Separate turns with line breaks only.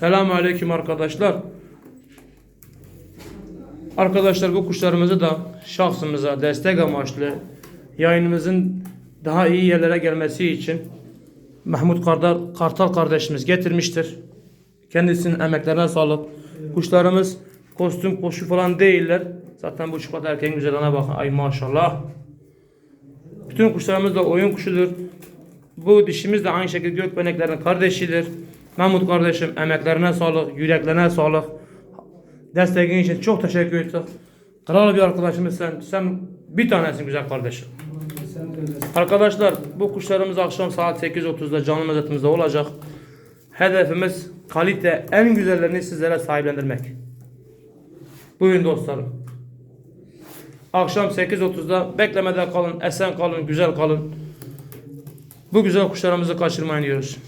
Selamun Aleyküm arkadaşlar. Arkadaşlar bu kuşlarımızı da şahsımıza destek amaçlı yayınımızın daha iyi yerlere gelmesi için Mahmut Kartal, Kartal kardeşimiz getirmiştir. Kendisinin emeklerine sağlık. Kuşlarımız kostüm koşu falan değiller. Zaten bu çıplak erkeğin güzelliğine bakın. Ay maşallah. Bütün kuşlarımız da oyun kuşudur. Bu dişimiz de aynı şekilde gökbeneklerin kardeşidir. Mahmut kardeşim emeklerine sağlık, yüreklerine sağlık. Desteğin için çok teşekkür ettik. Kral bir arkadaşımız sen. Sen bir tanesin güzel kardeşim. Arkadaşlar bu kuşlarımız akşam saat 8.30'da canlı mezetimizde olacak. Hedefimiz kalite en güzellerini sizlere sahiplendirmek. Buyurun dostlarım. Akşam 8.30'da beklemede kalın, esen kalın, güzel kalın. Bu güzel kuşlarımızı kaçırmayın diyoruz.